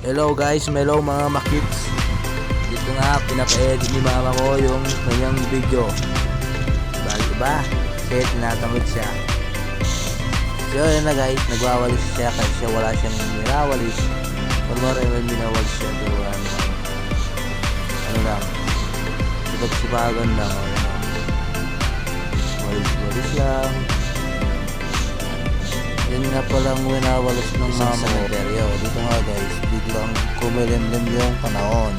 Hello guys, hello mga makits. Dito nga, pinapa-edit ni mama ko yung kanyang video. Bago ba? Kasi tinatamad siya. So yun na guys, nagwawalis siya kasi wala siyang nirawalis. Pero maraming minawalis siya pero naman. Ano lang, sipag-sipagan lang. Ano lang. Walis-walis lang. Nga palang winawalis ng ko. Seryo, dito nga guys, biglang kumilimlim yung panahon.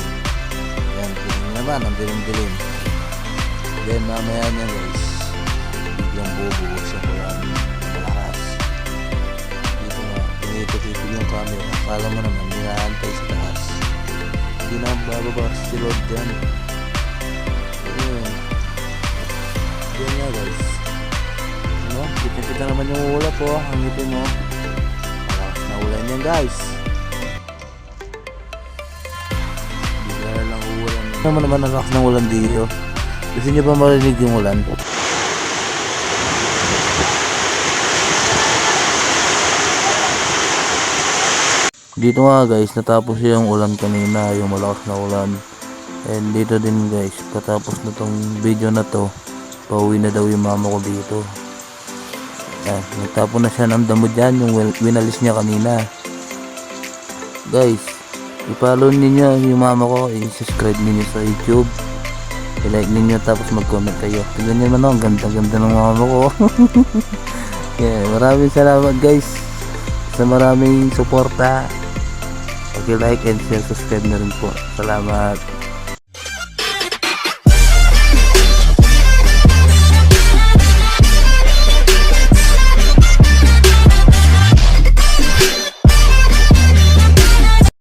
Yan, tingnan naman, ang dilim-dilim. Then mamaya niya guys, biglang bubuhos yung ulan. Malakas. Dito nga, tinitikipig yung camera. Akala mo naman, ninaantay sa taas. Hindi na bababa si Lord dyan. Kita-kita naman yung ulap po. Ang ngipin mo. Malakas na ulan yan guys. Bigla na lang uulan. Ano naman naman ang ng ulan dito? Gusto niyo ba marinig yung ulan? Dito nga guys, natapos yung ulan kanina, yung malakas na ulan. And dito din guys, patapos na tong video na to, pauwi na daw yung mama ko dito. Yan, nagtapon na siya ng damo dyan, yung win- winalis niya kanina. Guys, i-follow ninyo yung mama ko, i-subscribe ninyo sa YouTube. I-like ninyo tapos mag-comment kayo. Tignan nyo naman, ang ganda-ganda ng mama ko. yeah, maraming salamat guys sa maraming suporta. Pag-like and share, subscribe na rin po. Salamat.